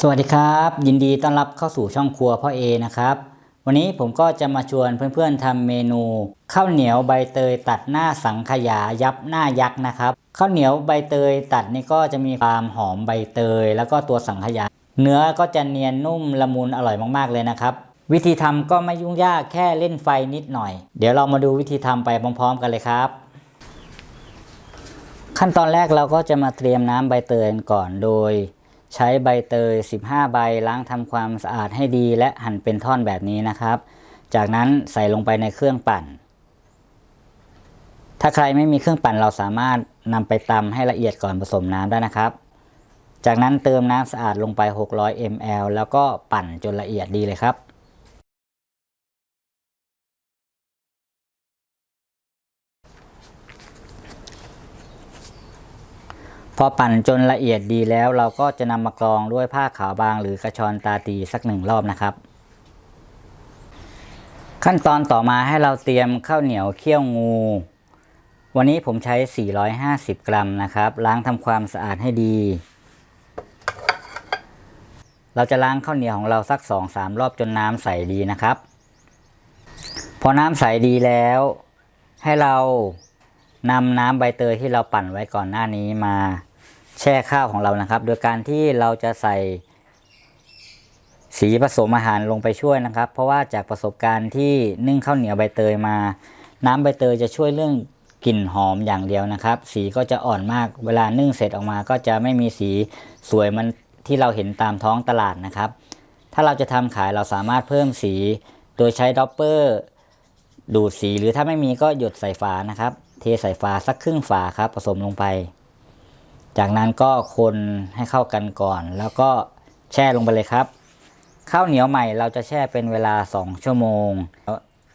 สวัสดีครับ ยินดีต้อนรับเข้าสู่ช่องครัวพ่อเอนะครับ วันนี้ผมก็จะมาชวนเพื่อนๆทำเมนู ข้าวเหนียวใบเตยตัดหน้าสังขยายับหน้ายักษ์นะครับข้าวเหนียวใบเตยตัดนี่ก็จะมีความหอมใบเตย แล้วก็ตัวสังขยา เนื้อก็จะเนียนนุ่มละมุนอร่อยมากๆเลยนะครับ วิธีทำก็ไม่ยุ่งยากแค่เล่นไฟนิดหน่อย เดี๋ยวเรามาดูวิธีทำไปพร้อม ๆ กันเลยครับขั้นตอนแรกเราก็จะมาเตรียมน้ำใบเตยก่อนโดย ใช้ใบเตย 15 ใบล้างทำความสะอาดให้ดีและหั่นเป็นท่อนแบบนี้นะครับ จากนั้นใส่ลงไปในเครื่องปั่น ถ้าใครไม่มีเครื่องปั่นเราสามารถนำไปตำให้ละเอียดก่อนผสมน้ำได้นะครับ จากนั้นเติมน้ำสะอาดลงไป 600 ml แล้วก็ปั่นจนละเอียดดีเลยครับ พอปั่นจนละเอียดดีแล้วเราก็จะนำมากรองด้วยผ้าขาวบาง หรือกระชอนตาตีสักหนึ่งรอบนะครับ ขั้นตอนต่อมาให้เราเตรียมข้าวเหนียวเคี่ยวงู วันนี้ผมใช้ 450 กรัมนะครับ ล้างทำความสะอาดให้ดี เราจะล้างข้าวเหนียวของเราสัก 2-3 รอบจนน้ำใสดีนะครับ พอน้ำใสดีแล้ว ให้เรา นำน้ำใบเตยที่เราปั่นไว้ก่อนหน้านี้มาแช่ข้าวของเรานะครับ โดยการที่เราจะใส่สีผสมอาหารลงไปช่วยนะครับ เพราะว่าจากประสบการณ์ที่นึ่งข้าวเหนียวใบเตยมา น้ำใบเตยจะช่วยเรื่องกลิ่นหอมอย่างเดียวนะครับ สีก็จะอ่อนมาก เวลานึ่งเสร็จออกมาก็จะไม่มีสีสวยมันที่เราเห็นตามท้องตลาดนะครับ ถ้าเราจะทำขายเราสามารถเพิ่มสี โดยใช้ด็อปเปอร์ดูดสีหรือถ้าไม่มีก็หยดใส่ฝานะครับ เทใส่ฝาสักครึ่งฝาครับผสมลงไป จากนั้นก็คนให้เข้ากันก่อน แล้วก็แช่ลงไปเลยครับ ข้าวเหนียวใหม่เราจะแช่เป็นเวลา 2 ชั่วโมง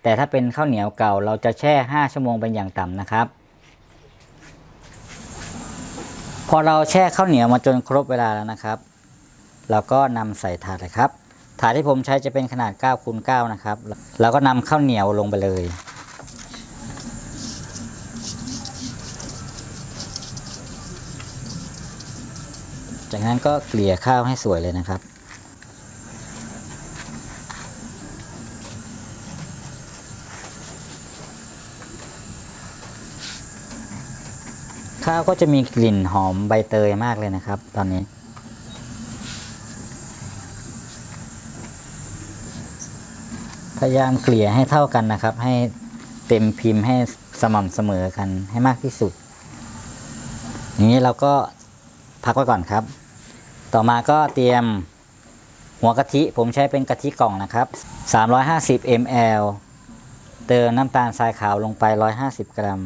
แต่ถ้าเป็นข้าวเหนียวเก่าเราจะแช่ 5 ชั่วโมงเป็นอย่างต่ำนะครับ พอเราแช่ข้าวเหนียวมาจนครบเวลาแล้วนะครับ เราก็นำใส่ถาดเลยครับถาดที่ผมใช้จะเป็นขนาด9คูณ9นะครับ แล้วก็นำข้าวเหนียวลงไปเลย จากนั้นก็เกลี่ยข้าวให้สวยเลยนะครับ ข้าวก็จะมีกลิ่นหอมใบเตยมากเลยนะครับ ตอนนี้พยายามเกลี่ยให้เท่ากันนะครับ ให้เต็มพิมพ์ให้สม่ำเสมอกันให้มากที่สุด อย่างนี้เราก็พักไว้ก่อนครับ ต่อมาก็เตรียมหัวกะทิผมใช้เป็นกะทิกล่องนะครับ 350 ml เติมน้ำตาลทรายขาวลงไป 150 กรัม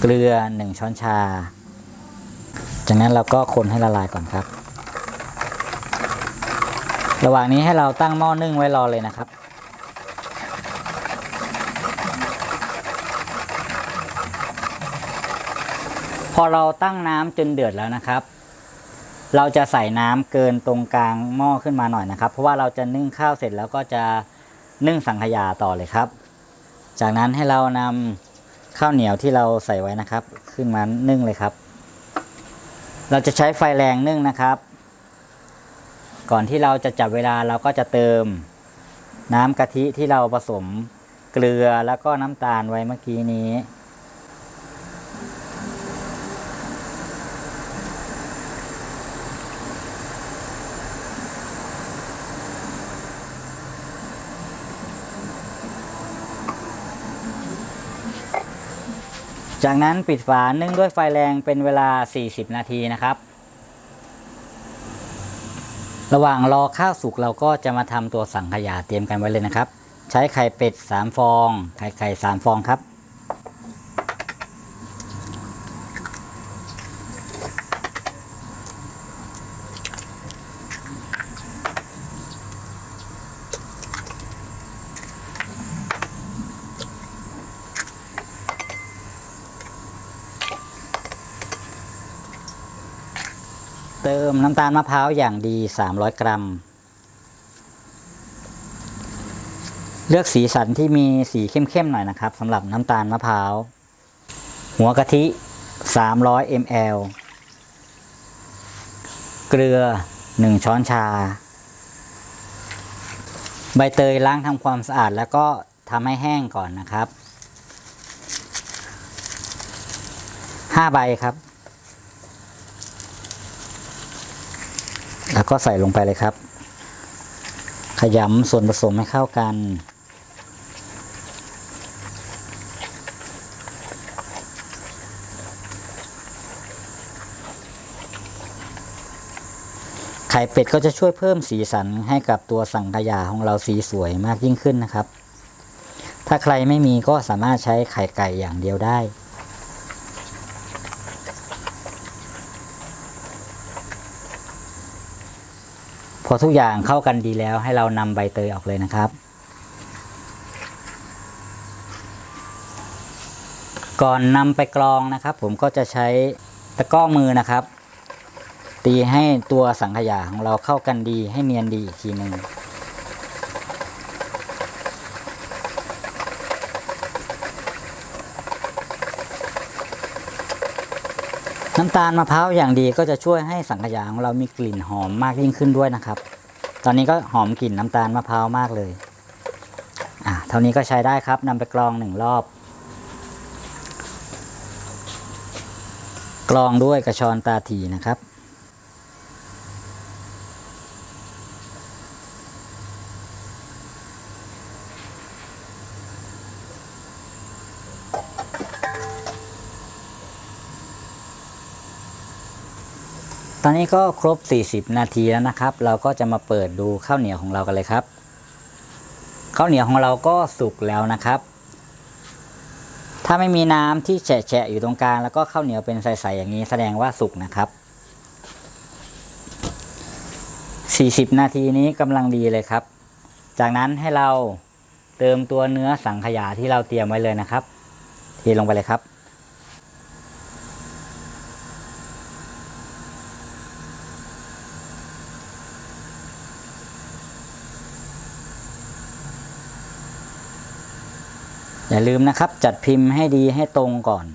เกลือ 1 ช้อนชา จากนั้นเราก็คนให้ละลายก่อนครับ ระหว่างนี้ให้เราตั้งหม้อนึ่งไว้รอเลยนะครับ อเราตั้งน้ำจนเดือดแล้วนะครับ เราจะใส่น้ำเกินตรงกลางหม้อขึ้นมาหน่อยนะครับ เพราะว่าเราจะนึ่งข้าวเสร็จแล้วก็จะนึ่งสังขยาต่อเลยครับ จากนั้นให้เรานำข้าวเหนียวที่เราใส่ไว้นะครับ ขึ้นมานึ่งเลยครับ เราจะใช้ไฟแรงนึ่งนะครับ ก่อนที่เราจะจับเวลาเราก็จะเติมน้ำกะทิที่เราผสมเกลือแล้วก็น้ำตาลไว้เมื่อกี้นี้ จากนั้นปิดฝานึ่งด้วยไฟแรงเป็นเวลา 40 นาทีนะครับ ระหว่างรอข้าวสุกเราก็จะมาทำตัวสังขยาเตรียมกันไว้เลยนะครับ ใช้ไข่เป็ด 3 ฟอง ไข่ไก่3ฟองครับ เติมน้ำตาลมะพร้าวอย่างดี 300 กรัม เลือกสีสันที่มีสีเข้มๆหน่อยนะครับสำหรับน้ำตาลมะพร้าว หัวกะทิ 300 ml เกลือหนึ่งช้อนชา ใบเตยล้างทำความสะอาดแล้วก็ทำให้แห้งก่อนนะครับห้าใบครับ แล้วก็ใส่ลงไปเลยครับ ขยำส่วนผสมให้เข้ากัน ไข่เป็ดก็จะช่วยเพิ่มสีสันให้กับตัวสังขยาของเราสีสวยมากยิ่งขึ้นนะครับ ถ้าใครไม่มีก็สามารถใช้ไข่ไก่อย่างเดียวได้ อทุกอย่างเข้ากันดีแล้วให้เรานำใบเตยออกเลยนะครับ ก่อนนำไปกรองนะครับ ผมก็จะใช้ตะกร้อมือนะครับ ตีให้ตัวสังขยาของเราเข้ากันดีให้เนียนดีอีกทีหนึ่ง น้ำตาลมะพร้าวอย่างดีก็จะช่วยให้สังขยาของเรามีกลิ่นหอมมากยิ่งขึ้นด้วยนะครับ ตอนนี้ก็หอมกลิ่นน้ำตาลมะพร้าวมากเลยอ่าเท่านี้ก็ใช้ได้ครับนำไปกรองหนึ่งรอบ กรองด้วยกระชอนตาถีนะครับ ตอนนี้ก็ครบ 40 นาทีแล้วนะครับ เราก็จะมาเปิดดูข้าวเหนียวของเรากันเลยครับ ข้าวเหนียวของเราก็สุกแล้วนะครับ ถ้าไม่มีน้ำที่แฉะๆอยู่ตรงกลางแล้วก็ข้าวเหนียวเป็นใสๆอย่างนี้แสดงว่าสุกนะครับ 40 นาทีนี้กำลังดีเลยครับ จากนั้นให้เราเติมตัวเนื้อสังขยาที่เราเตรียมไว้เลยนะครับเทลงไปเลยครับ อย่าลืมนะครับ จัดพิมพ์ให้ดีให้ตรงก่อน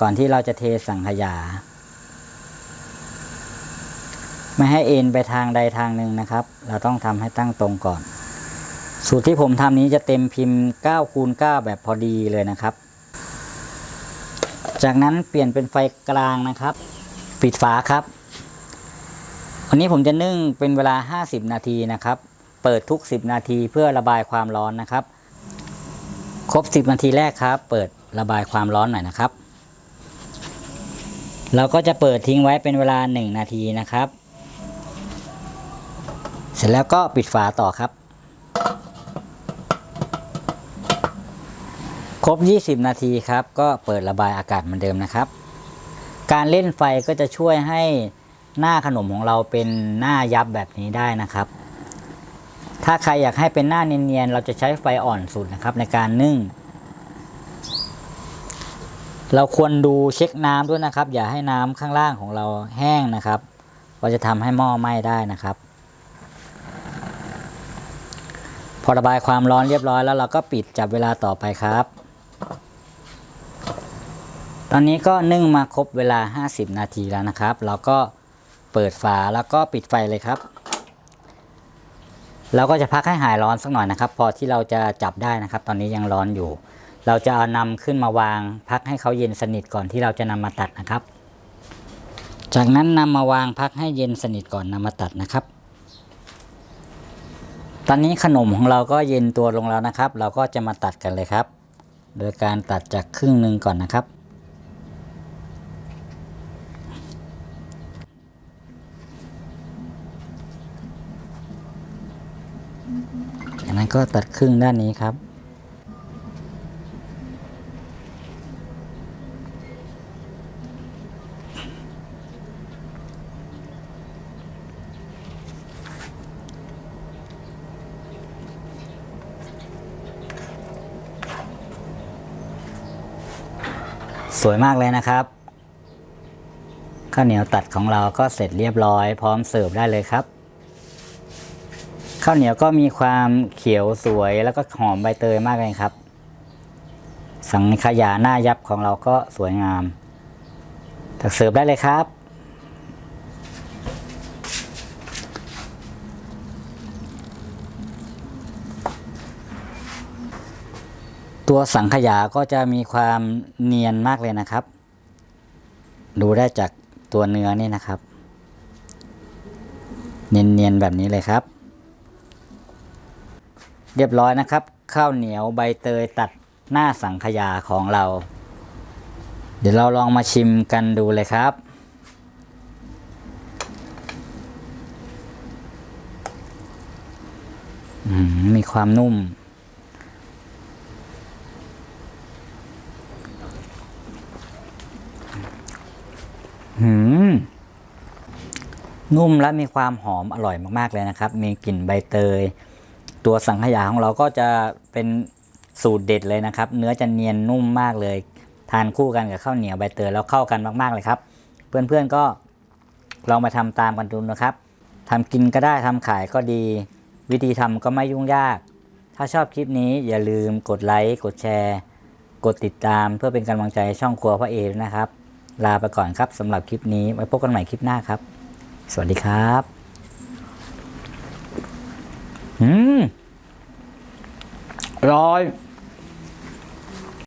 ก่อนที่เราจะเทสังขยา ไม่ให้เอ็นไปทางใดทางหนึ่งนะครับ เราต้องทำให้ตั้งตรงก่อน สูตรที่ผมทำนี้จะเต็มพิมพ์9คูณ9แบบพอดีเลยนะครับ จากนั้นเปลี่ยนเป็นไฟกลางนะครับ ปิดฝาครับวันนี้ผมจะนึ่งเป็นเวลา 50 นาทีนะครับ เปิดทุก 10 นาทีเพื่อระบายความร้อนนะครับ ครบ 10 นาทีแรกครับ เปิดระบายความร้อนหน่อยนะครับ เราก็จะเปิดทิ้งไว้เป็นเวลา 1 นาทีนะครับ เสร็จแล้วก็ปิดฝาต่อครับ ครบ 20 นาทีครับ ก็เปิดระบายอากาศเหมือนเดิมนะครับ การเล่นไฟก็จะช่วยให้หน้าขนมของเราเป็นหน้ายับแบบนี้ได้นะครับ ถ้าใครอยากให้เป็นหน้าเนียนๆเราจะใช้ไฟอ่อนสุดนะครับในการนึ่ง เราควรดูเช็คน้ำด้วยนะครับ อย่าให้น้ำข้างล่างของเราแห้งนะครับเราจะทำให้หม้อไหม้ได้นะครับ พอระบายความร้อนเรียบร้อยแล้วเราก็ปิดจับเวลาต่อไปครับ ตอนนี้ก็นึ่งมาครบเวลา 50 นาทีแล้วนะครับ เราก็เปิดฝาแล้วก็ปิดไฟเลยครับ เราก็จะพักให้หายร้อนสักหน่อยนะครับ พอที่เราจะจับได้นะครับ ตอนนี้ยังร้อนอยู่ เราจะเอานำขึ้นมาวาง พักให้เขาเย็นสนิทก่อนที่เราจะนำมาตัดนะครับ จากนั้นนำมาวางพักให้เย็นสนิทก่อนนำมาตัดนะครับ ตอนนี้ขนมของเราก็เย็นตัวลงแล้วนะครับ เราก็จะมาตัดกันเลยครับ โดยการตัดจากครึ่งหนึ่งก่อนนะครับ จากนั้นก็ตัดครึ่งด้านนี้ครับ สวยมากเลยนะครับข้าวเหนียวตัดของเราก็เสร็จเรียบร้อย พร้อมเสิร์ฟได้เลยครับ ข้าวเหนียวก็มีความเขียวสวยแล้วก็หอมใบเตยมากเลยครับ สังขยาหน้ายับของเราก็สวยงามตักเสิร์ฟได้เลยครับ ตัวสังขยาก็จะมีความเนียนมากเลยนะครับ ดูได้จากตัวเนื้อนี่นะครับ เนียนๆแบบนี้เลยครับ เรียบร้อยนะครับ ข้าวเหนียวใบเตยตัดหน้าสังขยาของเรา เดี๋ยวเราลองมาชิมกันดูเลยครับ มีความนุ่ม หืมนุ่มและมีความหอมอร่อยมาก ๆ เลยนะครับ มีกลิ่นใบเตย ตัวสังขยาของเราก็จะเป็นสูตรเด็ดเลยนะครับ เนื้อจะเนียนนุ่มมากเลย ทานคู่กันกับข้าวเหนียวใบเตยแล้วเข้ากันมาก ๆเลยครับ เพื่อนๆก็ลองมาทำตามกันดูนะครับทำกินก็ได้ทำขายก็ดี วิธีทำก็ไม่ยุ่งยาก ถ้าชอบคลิปนี้อย่าลืมกดไลค์ กดแชร์ กดติดตามเพื่อเป็นกำลังใจช่องครัวพระเอด้วยนะครับ ลาไปก่อนครับสำหรับคลิปนี้ไว้พบกันใหม่คลิปหน้าครับ สวัสดีครับ อืมอร่อย